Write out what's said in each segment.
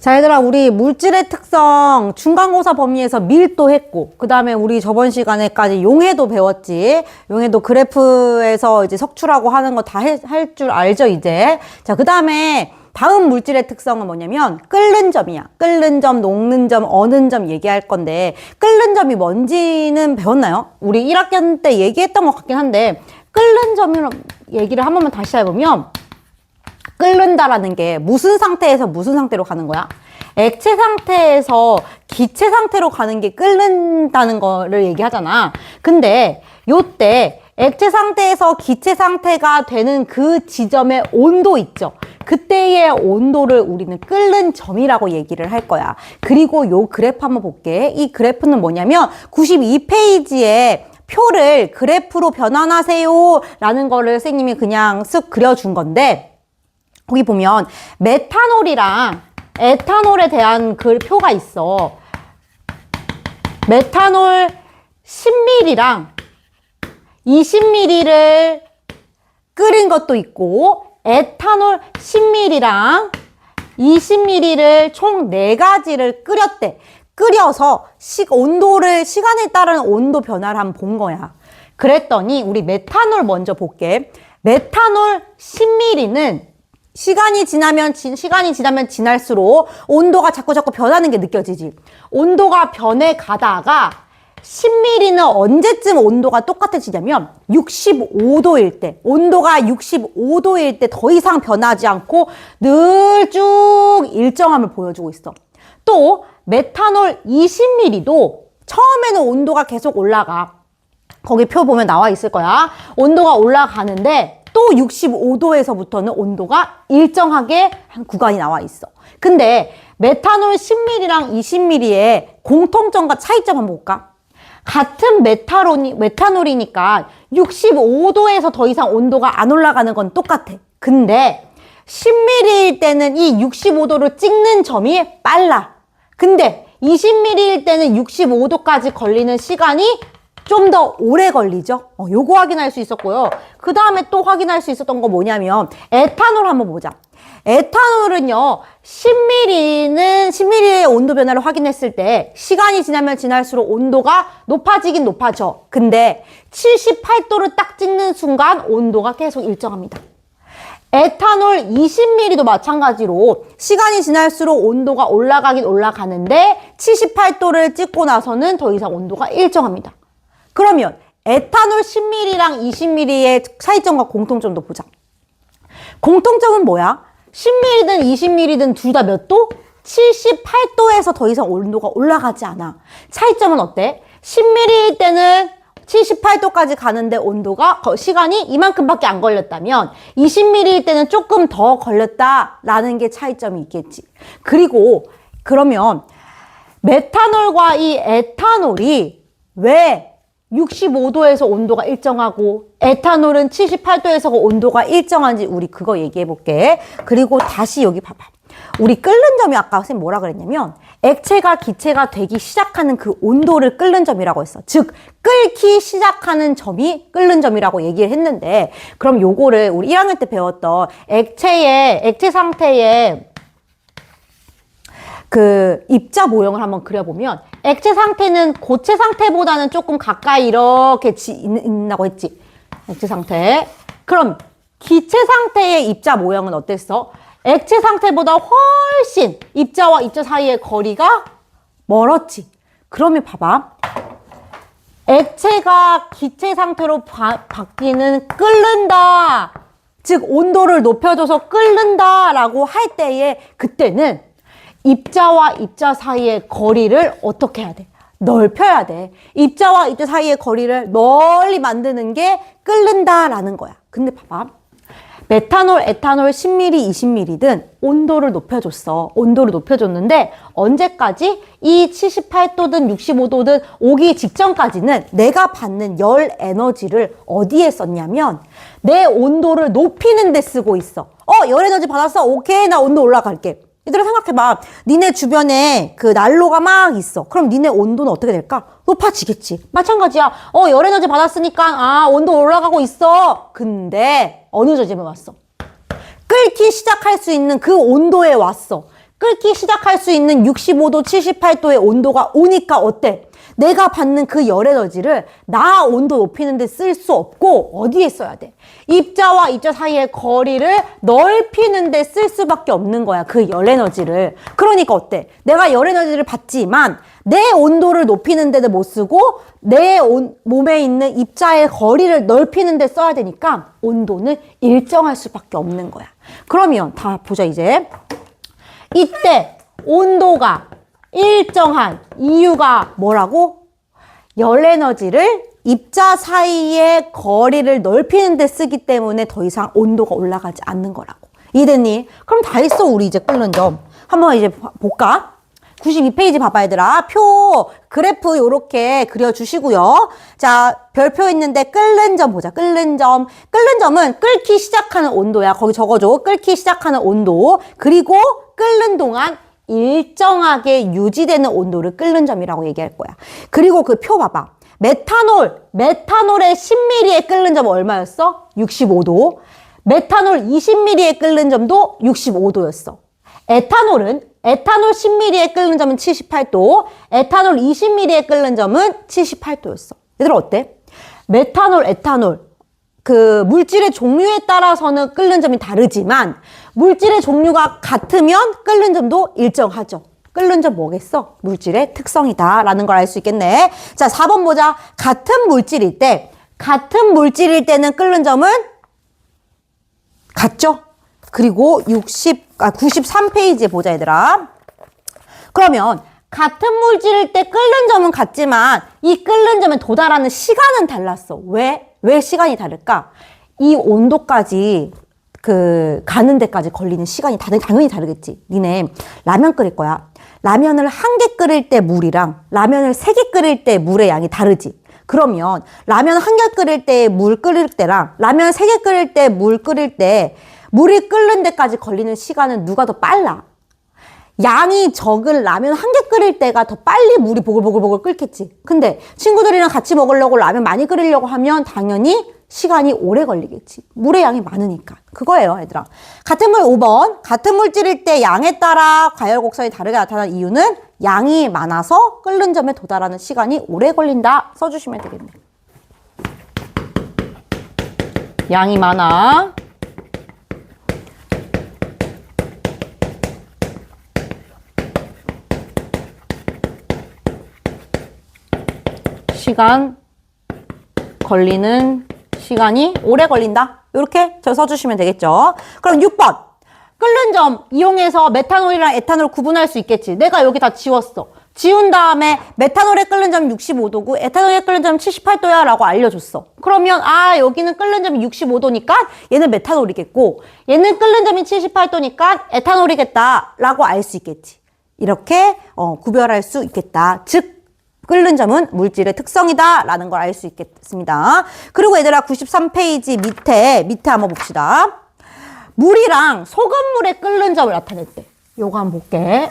자, 얘들아, 우리 물질의 특성 중간고사 범위에서 밀도 했고, 그 다음에 우리 저번 시간에까지 용해도 배웠지. 용해도 그래프에서 이제 석출하고 하는 거 다 할 줄 알죠, 이제. 자, 그 다음에 다음 물질의 특성은 뭐냐면 끓는 점이야. 끓는 점, 녹는 점, 어는 점 얘기할 건데 끓는 점이 뭔지는 배웠나요? 우리 1학년 때 얘기했던 것 같긴 한데 끓는 점이랑 얘기를 한 번만 다시 해보면 끓는다라는 게 무슨 상태에서 무슨 상태로 가는 거야? 액체 상태에서 기체 상태로 가는 게 끓는다는 거를 얘기하잖아. 근데 요때 액체 상태에서 기체 상태가 되는 그 지점의 온도 있죠. 그때의 온도를 우리는 끓는 점이라고 얘기를 할 거야. 그리고 요 그래프 한번 볼게. 이 그래프는 뭐냐면 92페이지에 표를 그래프로 변환하세요 라는 거를 선생님이 그냥 쓱 그려준 건데 거기 보면 메탄올이랑 에탄올에 대한 그 표가 있어. 메탄올 10ml랑 20ml를 끓인 것도 있고 에탄올 10ml랑 20ml를 총 4가지를 끓였대. 끓여서 시, 온도를 시간에 따른 온도 변화를 한번 본 거야. 그랬더니 우리 메탄올 먼저 볼게. 메탄올 10ml는 시간이 지나면 지, 시간이 지나면 지날수록 온도가 자꾸 자꾸 변하는 게 느껴지지. 온도가 변해 가다가 10mm는 언제쯤 온도가 똑같아지냐면 65도일 때, 온도가 65도일 때 더 이상 변하지 않고 늘 쭉 일정함을 보여주고 있어. 또 메탄올 20mm도 처음에는 온도가 계속 올라가. 거기 표 보면 나와 있을 거야. 온도가 올라가는데 또 65도에서부터는 온도가 일정하게 한 구간이 나와 있어. 근데 메탄올 10ml랑 20ml의 공통점과 차이점 한번 볼까? 같은 메타론이, 메탄올이니까 65도에서 더 이상 온도가 안 올라가는 건 똑같아. 근데 10ml일 때는 이 65도를 찍는 점이 빨라. 근데 20ml일 때는 65도까지 걸리는 시간이 좀 더 오래 걸리죠? 어, 요거 확인할 수 있었고요. 그 다음에 또 확인할 수 있었던 거 뭐냐면 에탄올 한번 보자. 에탄올은요, 10ml는 10ml의 온도 변화를 확인했을 때 시간이 지나면 지날수록 온도가 높아지긴 높아져. 근데 78도를 딱 찍는 순간 온도가 계속 일정합니다. 에탄올 20ml도 마찬가지로 시간이 지날수록 온도가 올라가긴 올라가는데 78도를 찍고 나서는 더 이상 온도가 일정합니다. 그러면 에탄올 10ml랑 20ml의 차이점과 공통점도 보자. 공통점은 뭐야? 10ml든 20ml든 둘 다 몇 도? 78도에서 더 이상 온도가 올라가지 않아. 차이점은 어때? 10ml일 때는 78도까지 가는데 온도가 거- 시간이 이만큼밖에 안 걸렸다면 20ml일 때는 조금 더 걸렸다라는 게 차이점이 있겠지. 그리고 그러면 메탄올과 이 에탄올이 왜 65도에서 온도가 일정하고 에탄올은 78도에서 온도가 일정한지 우리 그거 얘기해 볼게. 그리고 다시 여기 봐봐. 우리 끓는 점이 아까 선생님 뭐라 그랬냐면 액체가 기체가 되기 시작하는 그 온도를 끓는 점이라고 했어. 즉 끓기 시작하는 점이 끓는 점이라고 얘기를 했는데 그럼 요거를 우리 1학년 때 배웠던 액체의 액체 상태의 그 입자 모형을 한번 그려보면 액체 상태는 고체 상태보다는 조금 가까이 이렇게 지, 있- 있다고 했지. 액체 상태. 그럼 기체 상태의 입자 모형은 어땠어? 액체 상태보다 훨씬 입자와 입자 사이의 거리가 멀었지. 그러면 봐봐. 액체가 기체 상태로 바, 바뀌는 끓는다. 즉 온도를 높여줘서 끓는다 라고 할 때에 그때는 입자와 입자 사이의 거리를 어떻게 해야 돼? 넓혀야 돼. 입자와 입자 사이의 거리를 멀리 만드는 게 끓는다라는 거야. 근데 봐봐. 메탄올, 에탄올 10ml, 20ml든 온도를 높여줬어. 온도를 높여줬는데 언제까지? 이 78도든 65도든 오기 직전까지는 내가 받는 열 에너지를 어디에 썼냐면 내 온도를 높이는 데 쓰고 있어. 어, 열 에너지 받았어? 오케이, 나 온도 올라갈게. 얘들아 생각해봐. 니네 주변에 그 난로가 막 있어. 그럼 니네 온도는 어떻게 될까? 높아지겠지. 마찬가지야. 어, 열 에너지 받았으니까, 아, 온도 올라가고 있어. 근데, 어느 저점에 왔어? 끓기 시작할 수 있는 그 온도에 왔어. 끓기 시작할 수 있는 65도, 78도의 온도가 오니까 어때? 내가 받는 그 열 에너지를 나 온도 높이는데 쓸 수 없고 어디에 써야 돼? 입자와 입자 사이의 거리를 넓히는데 쓸 수밖에 없는 거야. 그 열 에너지를. 그러니까 어때? 내가 열 에너지를 받지만 내 온도를 높이는 데도 못 쓰고 내 온- 몸에 있는 입자의 거리를 넓히는 데 써야 되니까 온도는 일정할 수밖에 없는 거야. 그러면 다 보자 이제. 이때 온도가 일정한 이유가 뭐라고? 열 에너지를 입자 사이의 거리를 넓히는 데 쓰기 때문에 더 이상 온도가 올라가지 않는 거라고. 이해됐니? 그럼 다 했어, 우리 이제 끓는 점. 한번 이제 봐- 볼까? 92페이지 봐봐, 얘들아. 표, 그래프 요렇게 그려주시고요. 자, 별표 있는데 끓는 점 보자. 끓는 점. 끓는 점은 끓기 시작하는 온도야. 거기 적어줘. 끓기 시작하는 온도. 그리고 끓는 동안 일정하게 유지되는 온도를 끓는 점이라고 얘기할 거야. 그리고 그 표 봐봐. 메탄올, 메탄올의 10ml의 끓는 점 얼마였어? 65도. 메탄올 20ml의 끓는 점도 65도였어. 에탄올은 에탄올 10ml의 끓는 점은 78도, 에탄올 20ml의 끓는 점은 78도였어. 얘들아 어때? 메탄올, 에탄올 그 물질의 종류에 따라서는 끓는 점이 다르지만 물질의 종류가 같으면 끓는 점도 일정하죠. 끓는 점 뭐겠어? 물질의 특성이다 라는 걸 알 수 있겠네. 자, 4번 보자. 같은 물질일 때 같은 물질일 때는 끓는 점은 같죠? 그리고 60, 아, 93페이지에 보자, 얘들아. 그러면 같은 물질일 때 끓는 점은 같지만 이 끓는 점에 도달하는 시간은 달랐어. 왜? 왜 시간이 다를까? 이 온도까지 그 가는 데까지 걸리는 시간이 다, 당연히 다르겠지. 니네 라면 끓일 거야. 라면을 한 개 끓일 때 물이랑 라면을 세 개 끓일 때 물의 양이 다르지. 그러면 라면 한 개 끓일 때 물 끓일 때랑 라면 세 개 끓일 때 물 끓일 때 물이 끓는 데까지 걸리는 시간은 누가 더 빨라? 양이 적은 라면 한 개 끓일 때가 더 빨리 물이 보글보글보글 끓겠지. 근데 친구들이랑 같이 먹으려고 라면 많이 끓이려고 하면 당연히 시간이 오래 걸리겠지. 물의 양이 많으니까. 그거예요, 얘들아. 같은 물 5번. 같은 물질일 때 양에 따라 과열 곡선이 다르게 나타나는 이유는 양이 많아서 끓는 점에 도달하는 시간이 오래 걸린다. 써주시면 되겠네. 양이 많아. 시간 걸리는 시간이 오래 걸린다. 이렇게 저 써주시면 되겠죠. 그럼 6번. 끓는 점 이용해서 메탄올이랑 에탄올 구분할 수 있겠지. 내가 여기 다 지웠어. 지운 다음에 메탄올의 끓는 점 65도고 에탄올의 끓는 점 78도야 라고 알려줬어. 그러면 아 여기는 끓는 점이 65도니까 얘는 메탄올이겠고 얘는 끓는 점이 78도니까 에탄올이겠다 라고 알 수 있겠지. 이렇게 어, 구별할 수 있겠다. 즉 끓는 점은 물질의 특성이다 라는 걸 알 수 있겠습니다. 그리고 얘들아 93페이지 밑에 밑에 한번 봅시다. 물이랑 소금물의 끓는 점을 나타냈대. 요거 한번 볼게.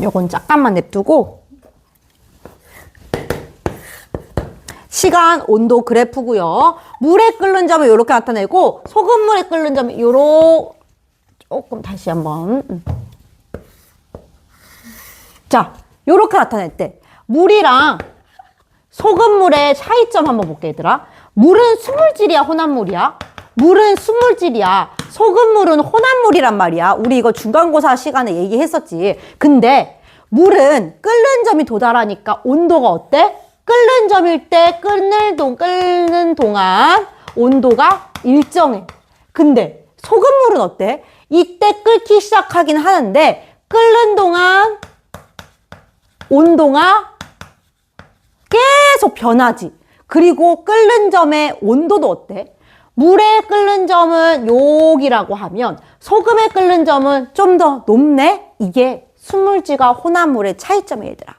요건 잠깐만 냅두고 시간, 온도 그래프고요. 물의 끓는 점을 이렇게 나타내고 소금물의 끓는 점을 요로 조금 다시 한번 음. 자, 요렇게 나타냈대. 물이랑 소금물의 차이점 한번 볼게, 얘들아. 물은 수물질이야, 혼합물이야? 물은 수물질이야. 소금물은 혼합물이란 말이야. 우리 이거 중간고사 시간에 얘기했었지. 근데 물은 끓는 점이 도달하니까 온도가 어때? 끓는 점일 때 끓는 동, 끓는 동안 온도가 일정해. 근데 소금물은 어때? 이때 끓기 시작하긴 하는데 끓는 동안 온도가 계속 변하지. 그리고 끓는 점의 온도도 어때? 물의 끓는 점은 여기라고 하면 소금의 끓는 점은 좀 더 높네? 이게 수물질과 혼합물의 차이점이야, 얘들아.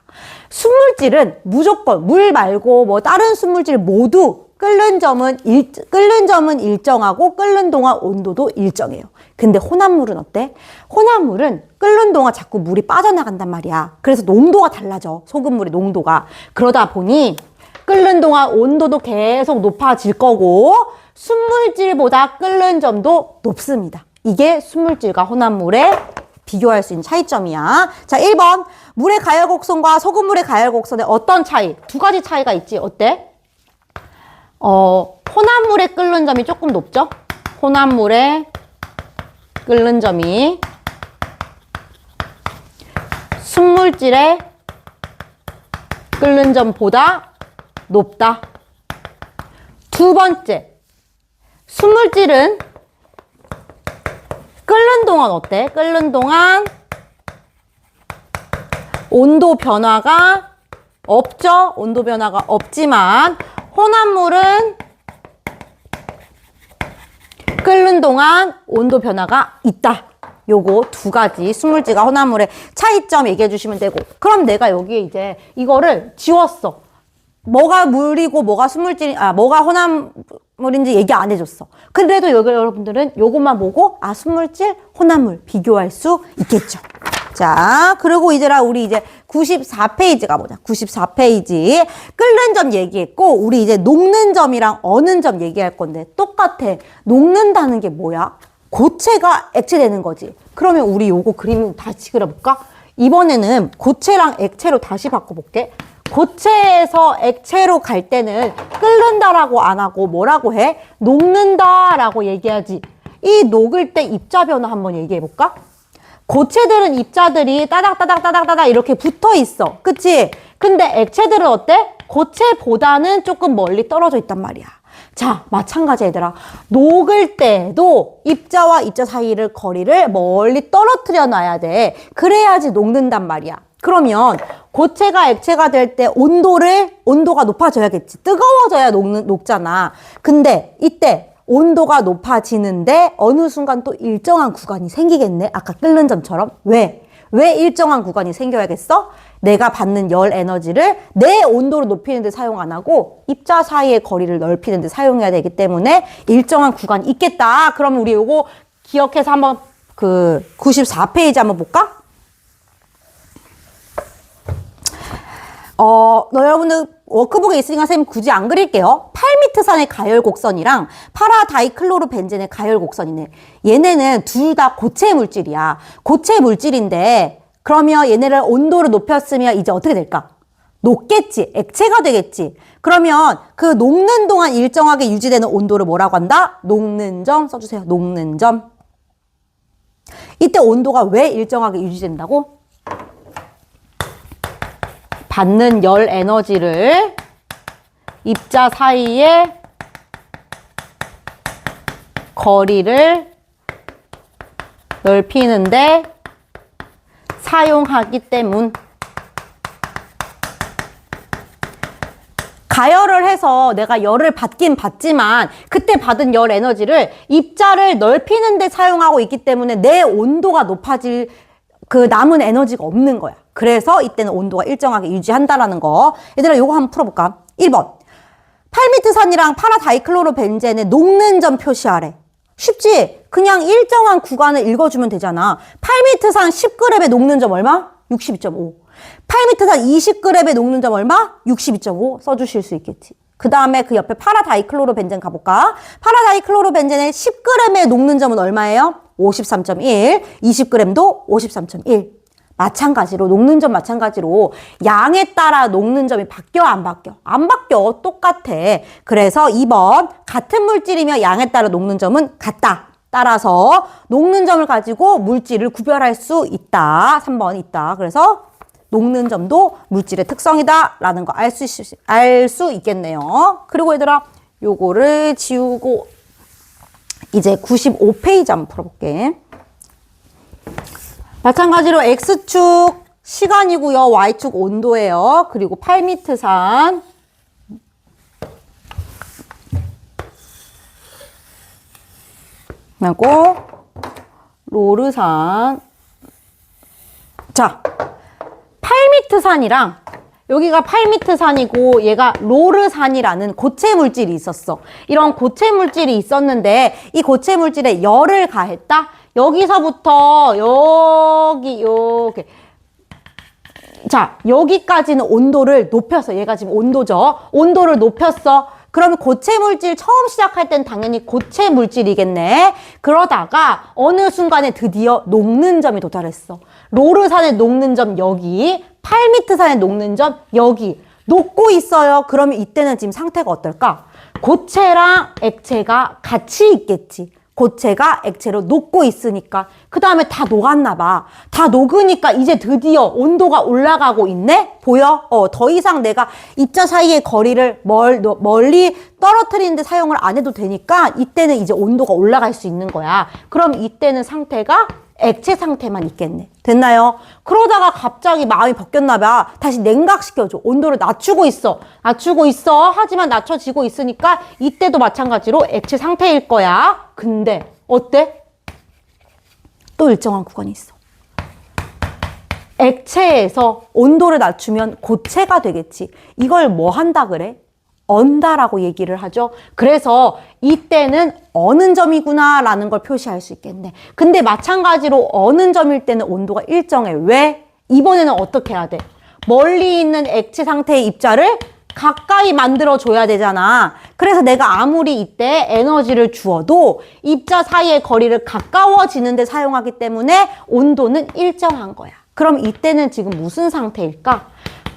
수물질은 무조건 물 말고 뭐 다른 수물질 모두 끓는 점은 일, 끓는 점은 일정하고 끓는 동안 온도도 일정해요. 근데 혼합물은 어때? 혼합물은 끓는 동안 자꾸 물이 빠져나간단 말이야. 그래서 농도가 달라져. 소금물의 농도가. 그러다 보니 끓는 동안 온도도 계속 높아질 거고 순물질보다 끓는 점도 높습니다. 이게 순물질과 혼합물의 비교할 수 있는 차이점이야. 자, 1번. 물의 가열 곡선과 소금물의 가열 곡선의 어떤 차이? 두 가지 차이가 있지. 어때? 어, 혼합물에 끓는 점이 조금 높죠? 혼합물에 끓는 점이 순물질에 끓는 점보다 높다. 두 번째, 순물질은 끓는 동안 어때? 끓는 동안 온도 변화가 없죠? 온도 변화가 없지만 혼합물은 끓는 동안 온도 변화가 있다. 요거 두 가지 순물질과 혼합물의 차이점 얘기해 주시면 되고 그럼 내가 여기에 이제 이거를 지웠어. 뭐가 물이고 뭐가 순물질, 아, 뭐가 혼합 물인지 얘기 안 해줬어. 그래도 여기 여러분들은 요것만 보고, 아, 순물질, 혼합물 비교할 수 있겠죠. 자, 그리고 이제라 우리 이제 94페이지 가보자. 94페이지. 끓는 점 얘기했고, 우리 이제 녹는 점이랑 어는 점 얘기할 건데, 똑같아. 녹는다는 게 뭐야? 고체가 액체되는 거지. 그러면 우리 요거 그림 다시 그려볼까? 이번에는 고체랑 액체로 다시 바꿔볼게. 고체에서 액체로 갈 때는 끓는다라고 안 하고 뭐라고 해? 녹는다라고 얘기하지. 이 녹을 때 입자 변화 한번 얘기해 볼까? 고체들은 입자들이 따닥따닥따닥따닥 이렇게 붙어 있어. 그치? 근데 액체들은 어때? 고체보다는 조금 멀리 떨어져 있단 말이야. 자, 마찬가지 얘들아. 녹을 때도 입자와 입자 사이를 거리를 멀리 떨어뜨려 놔야 돼. 그래야지 녹는단 말이야. 그러면 고체가 액체가 될 때 온도를 온도가 높아져야겠지. 뜨거워져야 녹는 녹잖아. 근데 이때 온도가 높아지는데 어느 순간 또 일정한 구간이 생기겠네. 아까 끓는 점처럼. 왜? 왜 일정한 구간이 생겨야겠어? 내가 받는 열 에너지를 내 온도를 높이는 데 사용 안 하고 입자 사이의 거리를 넓히는 데 사용해야 되기 때문에 일정한 구간이 있겠다. 그럼 우리 요거 기억해서 한번 그 94페이지 한번 볼까? 어, 너 여러분들 워크북에 있으니까 선생님 굳이 안 그릴게요. 8미터산의 가열 곡선이랑 파라다이클로르 벤젠의 가열 곡선이네. 얘네는 둘 다 고체 물질이야. 고체 물질인데 그러면 얘네를 온도를 높였으면 이제 어떻게 될까? 녹겠지. 액체가 되겠지. 그러면 그 녹는 동안 일정하게 유지되는 온도를 뭐라고 한다? 녹는 점 써주세요. 녹는 점. 이때 온도가 왜 일정하게 유지된다고? 받는 열 에너지를 입자 사이에 거리를 넓히는데 사용하기 때문. 가열을 해서 내가 열을 받긴 받지만 그때 받은 열 에너지를 입자를 넓히는 데 사용하고 있기 때문에 내 온도가 높아질 그 남은 에너지가 없는 거야. 그래서 이때는 온도가 일정하게 유지한다라는 거. 얘들아, 요거 한번 풀어볼까? 1번. 8미트산이랑 파라다이클로로 벤젠의 녹는 점 표시하래. 쉽지? 그냥 일정한 구간을 읽어주면 되잖아. 8미트산 10g의 녹는 점 얼마? 62.5. 8미트산 20g의 녹는 점 얼마? 62.5 써주실 수 있겠지. 그 다음에 그 옆에 파라다이클로로 벤젠 가볼까? 파라다이클로로 벤젠의 10g의 녹는 점은 얼마예요? 53.1. 20g도 53.1. 마찬가지로 녹는 점 마찬가지로 양에 따라 녹는 점이 바뀌어 안 바뀌어? 안 바뀌어. 똑같아. 그래서 2번 같은 물질이며 양에 따라 녹는 점은 같다. 따라서 녹는 점을 가지고 물질을 구별할 수 있다. 3번 있다. 그래서 녹는 점도 물질의 특성이다. 라는 거 알 수, 알수 있겠네요. 그리고 얘들아, 요거를 지우고 이제 95페이지 한번 풀어볼게. 마찬가지로 X축 시간이고요. Y축 온도예요. 그리고 8미터산 그리고 로르산 자 8미터산이랑 여기가 8미터산이고 얘가 로르 산이라는 고체 물질이 있었어. 이런 고체 물질이 있었는데 이 고체 물질에 열을 가했다. 여기서부터 여기 요렇게 자 여기까지는 온도를 높였어. 얘가 지금 온도죠. 온도를 높였어. 그러면 고체 물질 처음 시작할 땐 당연히 고체 물질이겠네. 그러다가 어느 순간에 드디어 녹는 점이 도달했어. 로르산의 녹는 점 여기, 8미트산의 녹는 점 여기. 녹고 있어요. 그러면 이때는 지금 상태가 어떨까? 고체랑 액체가 같이 있겠지. 고체가 액체로 녹고 있으니까 그 다음에 다 녹았나 봐. 다 녹으니까 이제 드디어 온도가 올라가고 있네? 보여? 어, 더 이상 내가 입자 사이의 거리를 멀, 멀리 떨어뜨리는데 사용을 안 해도 되니까 이때는 이제 온도가 올라갈 수 있는 거야. 그럼 이때는 상태가 액체 상태만 있겠네. 됐나요? 그러다가 갑자기 마음이 바뀌었나 봐. 다시 냉각시켜줘. 온도를 낮추고 있어. 낮추고 있어. 하지만 낮춰지고 있으니까 이때도 마찬가지로 액체 상태일 거야. 근데 어때? 또 일정한 구간이 있어. 액체에서 온도를 낮추면 고체가 되겠지. 이걸 뭐 한다 그래? 언다라고 얘기를 하죠. 그래서 이때는 어는 점이구나 라는 걸 표시할 수 있겠네. 근데 마찬가지로 어는 점일 때는 온도가 일정해. 왜? 이번에는 어떻게 해야 돼? 멀리 있는 액체 상태의 입자를 가까이 만들어 줘야 되잖아. 그래서 내가 아무리 이때 에너지를 주어도 입자 사이의 거리를 가까워지는데 사용하기 때문에 온도는 일정한 거야. 그럼 이때는 지금 무슨 상태일까?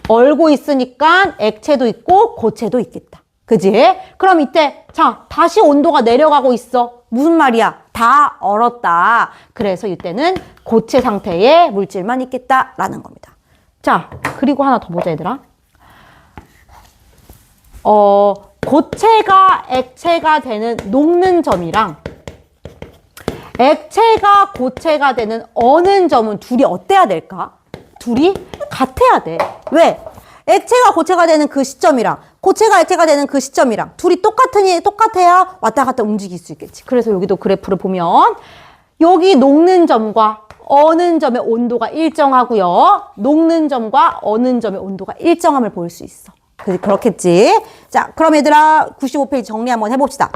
얼고 있으니까 액체도 있고 고체도 있겠다. 그지? 그럼 이때 자 다시 온도가 내려가고 있어. 무슨 말이야? 다 얼었다. 그래서 이때는 고체 상태의 물질만 있겠다라는 겁니다. 자 그리고 하나 더 보자 얘들아. 어 고체가 액체가 되는 녹는 점이랑 액체가 고체가 되는 어는 점은 둘이 어때야 될까? 둘이 같아야 돼. 왜? 액체가 고체가 되는 그 시점이랑 고체가 액체가 되는 그 시점이랑 둘이 똑같으니 똑같아야 왔다 갔다 움직일 수 있겠지. 그래서 여기도 그래프를 보면 여기 녹는 점과 어는 점의 온도가 일정하고요. 녹는 점과 어는 점의 온도가 일정함을 볼 수 있어. 그- 그렇겠지. 자, 그럼 얘들아 95페이지 정리 한번 해봅시다.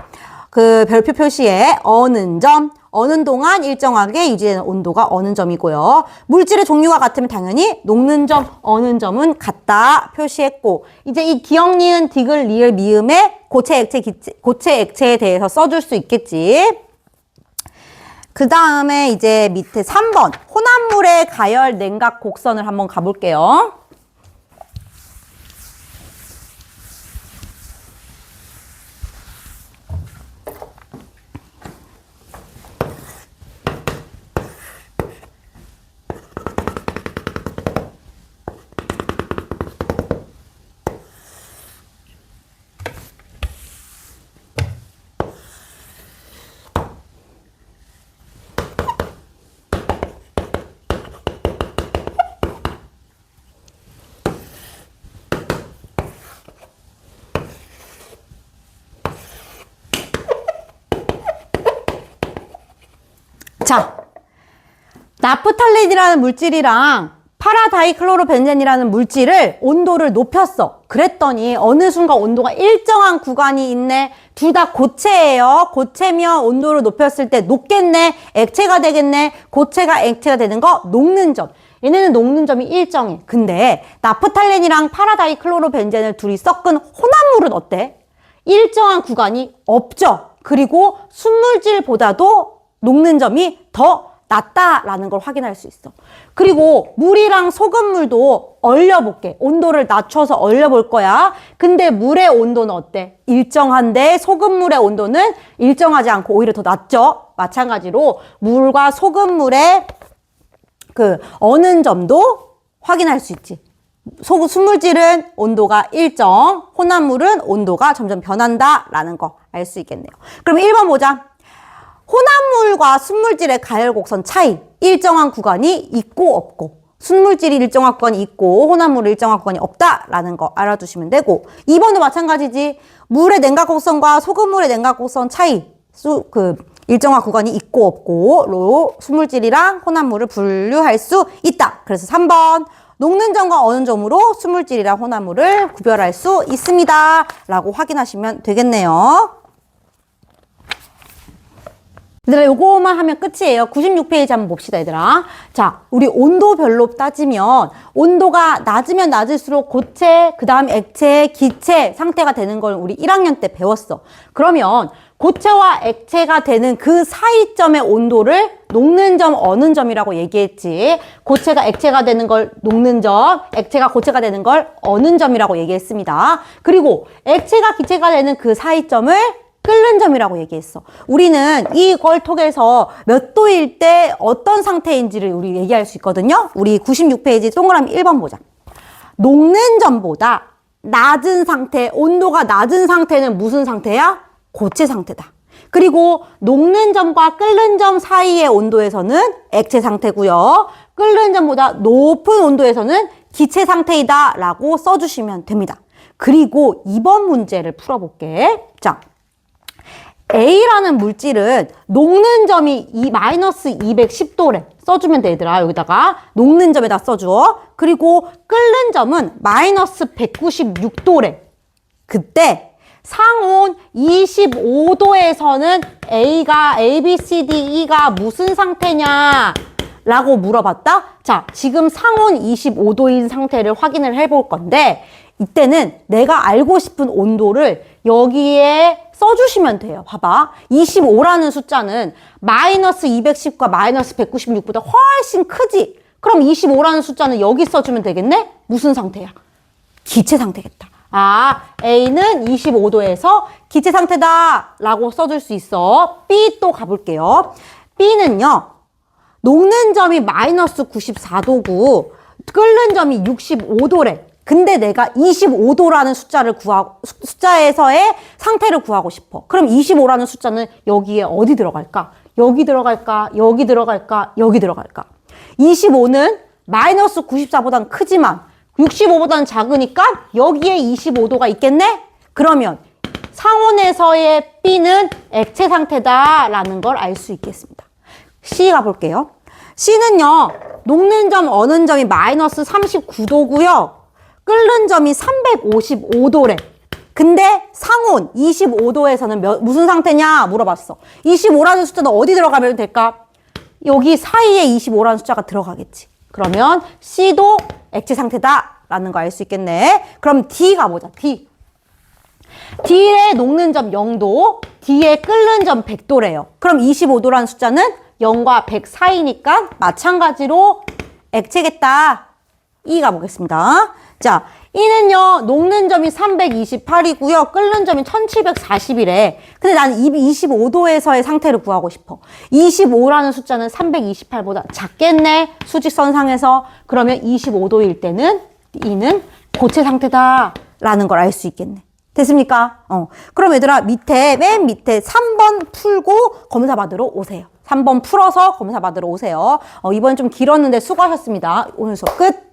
그 별표 표시에 어는 점, 어는 동안 일정하게 유지되는 온도가 어는 점이고요. 물질의 종류가 같으면 당연히 녹는 점, 어는 점은 같다 표시했고 이제 이 기억, 니은, 디귿, 리을, 미음에 고체, 액체, 기체, 고체, 액체에 대해서 써줄 수 있겠지. 그 다음에 이제 밑에 3번 혼합물의 가열 냉각 곡선을 한번 가볼게요. 자, 나프탈렌이라는 물질이랑 파라다이클로로벤젠이라는 물질을 온도를 높였어. 그랬더니 어느 순간 온도가 일정한 구간이 있네. 둘 다 고체예요. 고체면 온도를 높였을 때 녹겠네. 액체가 되겠네. 고체가 액체가 되는 거 녹는 점. 얘네는 녹는 점이 일정해. 근데 나프탈렌이랑 파라다이클로로벤젠을 둘이 섞은 혼합물은 어때? 일정한 구간이 없죠. 그리고 순물질보다도 녹는 점이 더 낮다라는 걸 확인할 수 있어. 그리고 물이랑 소금물도 얼려볼게. 온도를 낮춰서 얼려볼 거야. 근데 물의 온도는 어때? 일정한데 소금물의 온도는 일정하지 않고 오히려 더 낮죠? 마찬가지로 물과 소금물의 그 어는 점도 확인할 수 있지. 소, 순물질은 온도가 일정, 혼합물은 온도가 점점 변한다라는 거 알 수 있겠네요. 그럼 1번 보자. 혼합물과 순물질의 가열 곡선 차이. 일정한 구간이 있고 없고. 순물질이 일정한 구간이 있고 혼합물이 일정한 구간이 없다라는 거 알아두시면 되고 2번도 마찬가지지. 물의 냉각 곡선과 소금물의 냉각 곡선 차이. 수, 그 일정한 구간이 있고 없고로 순물질이랑 혼합물을 분류할 수 있다. 그래서 3번 녹는 점과 어는 점으로 순물질이랑 혼합물을 구별할 수 있습니다. 라고 확인하시면 되겠네요. 얘들아, 요거만 하면 끝이에요. 96페이지 한번 봅시다, 얘들아. 자, 우리 온도별로 따지면, 온도가 낮으면 낮을수록 고체, 그 다음 액체, 기체 상태가 되는 걸 우리 1학년 때 배웠어. 그러면, 고체와 액체가 되는 그 사이점의 온도를 녹는 점, 어는 점이라고 얘기했지. 고체가 액체가 되는 걸 녹는 점, 액체가 고체가 되는 걸 어는 점이라고 얘기했습니다. 그리고 액체가 기체가 되는 그 사이점을 끓는 점이라고 얘기했어. 우리는 이걸 통해서 몇 도일 때 어떤 상태인지를 우리 얘기할 수 있거든요. 우리 96페이지 동그라미 1번 보자. 녹는 점보다 낮은 상태, 온도가 낮은 상태는 무슨 상태야? 고체 상태다. 그리고 녹는 점과 끓는 점 사이의 온도에서는 액체 상태고요. 끓는 점보다 높은 온도에서는 기체 상태이다 라고 써주시면 됩니다. 그리고 이번 문제를 풀어볼게. 자, A라는 물질은 녹는 점이 이 마이너스 210도래. 써주면 되더라. 여기다가 녹는 점에다 써줘. 그리고 끓는 점은 마이너스 196도래. 그때 상온 25도에서는 A가 A, B, C, D, E가 무슨 상태냐? 라고 물어봤다? 자, 지금 상온 25도인 상태를 확인을 해볼 건데, 이때는 내가 알고 싶은 온도를 여기에 써주시면 돼요. 봐봐. 25라는 숫자는 마이너스 210과 마이너스 196보다 훨씬 크지? 그럼 25라는 숫자는 여기 써주면 되겠네? 무슨 상태야? 기체 상태겠다. 아, A는 25도에서 기체 상태다 라고 써줄 수 있어. B 또 가볼게요. B는요, 녹는 점이 마이너스 94도고, 끓는 점이 65도래. 근데 내가 25도라는 숫자를 구하고, 수- 숫자에서의 상태를 구하고 싶어. 그럼 25라는 숫자는 여기에 어디 들어갈까? 여기 들어갈까? 여기 들어갈까? 여기 들어갈까? 25는 마이너스 94보다는 크지만 65보다는 작으니까 여기에 25도가 있겠네? 그러면 상온에서의 B는 액체 상태다라는 걸 알 수 있겠습니다. C 가볼게요. C는요, 녹는 점, 어는 점이 마이너스 39도고요. 끓는 점이 355도래. 근데 상온 25도에서는 몇, 무슨 상태냐 물어봤어. 25라는 숫자는 어디 들어가면 될까? 여기 사이에 25라는 숫자가 들어가겠지. 그러면 C도 액체 상태다라는 거 알 수 있겠네. 그럼 D 가보자. D. D의 녹는 점 0도, D의 끓는 점 100도래요. 그럼 25도라는 숫자는 0과 100 사이니까 마찬가지로 액체겠다. E 가보겠습니다. 자, E는요, 녹는 점이 328이고요, 끓는 점이 1740이래. 근데 나는 25도에서의 상태를 구하고 싶어. 25라는 숫자는 328보다 작겠네, 수직선상에서. 그러면 25도일 때는 E는 고체 상태다. 라는 걸 알 수 있겠네. 됐습니까? 어. 그럼 얘들아, 밑에, 맨 밑에 3번 풀고 검사 받으러 오세요. 3번 풀어서 검사 받으러 오세요. 어, 이번 좀 길었는데 수고하셨습니다. 오늘 수업 끝!